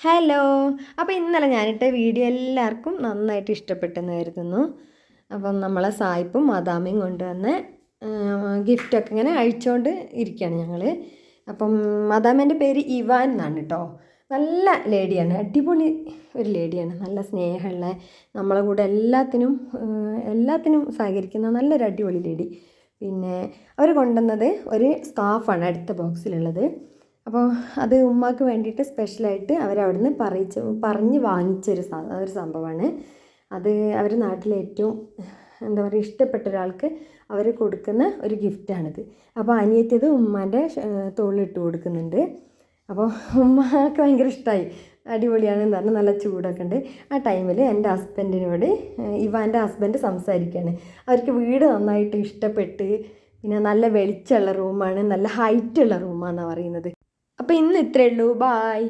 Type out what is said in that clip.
Hello. അപ്പോൾ ഇന്നലെ ഞാനിട്ട video എല്ലാവർക്കും നന്നായിട്ട് ഇഷ്ടപ്പെട്ടെന്ന് കരുതുന്നു. അപ്പം നമ്മളെ സായിപ്പും മദാമയും കൊണ്ടുവന്ന് ഗിഫ്റ്റൊക്കെ ഇങ്ങനെ അഴിച്ചുകൊണ്ട് ഇരിക്കുകയാണ് ഞങ്ങൾ അപ്പം മദാമേന്റെ പേര് ഇവാൻ എന്നാണ് കേട്ടോ നല്ല ലേഡിയാണ് അടിപൊളി ഒരു ലേഡിയാണ്. നല്ല സ്നേഹമുള്ള നമ്മളെ കൂടെ എല്ലാത്തിനും എല്ലാത്തിനും സഹകരിക്കുന്ന നല്ലൊരു അടിപൊളി ലേഡി. പിന്നെ അവർ കൊണ്ടുവന്നത് ഒരു സ്കാഫാണ് അടുത്ത ബോക്സിലുള്ളത് അപ്പോൾ അത് ഉമ്മാക്ക് വേണ്ടിയിട്ട് സ്പെഷ്യലായിട്ട് അവരവിടുന്ന് പറയിച്ച് പറഞ്ഞ് വാങ്ങിച്ചൊരു ഒരു സംഭവമാണ്. അത് അവർ നാട്ടിലെ ഏറ്റവും എന്താ പറയുക ഇഷ്ടപ്പെട്ട ഒരാൾക്ക് അവർ കൊടുക്കുന്ന ഒരു ഗിഫ്റ്റാണിത് അപ്പോൾ അനിയത്തിയത് ഉമ്മാന്റെ തോളിലിട്ട് കൊടുക്കുന്നുണ്ട്. അപ്പോൾ ഉമ്മാക്ക് ഭയങ്കര ഇഷ്ടമായി അടിപൊളിയാണെന്ന് പറഞ്ഞ് നല്ല ചൂടൊക്കെ ഉണ്ട്. ആ ടൈമിൽ എന്റെ ഹസ്ബൻഡിനോട് ഇവാന്റെ ഹസ്ബൻഡ് സംസാരിക്കുകയാണ്. അവർക്ക് വീട് നന്നായിട്ട് ഇഷ്ടപ്പെട്ട് പിന്നെ നല്ല വെളിച്ചമുള്ള റൂമാണ് നല്ല ഹൈറ്റുള്ള റൂമാണെന്നാണ് പറയുന്നത്. അപ്പോൾ ഇന്ന് ഇത്രയേ ഉള്ളൂ. ബായ്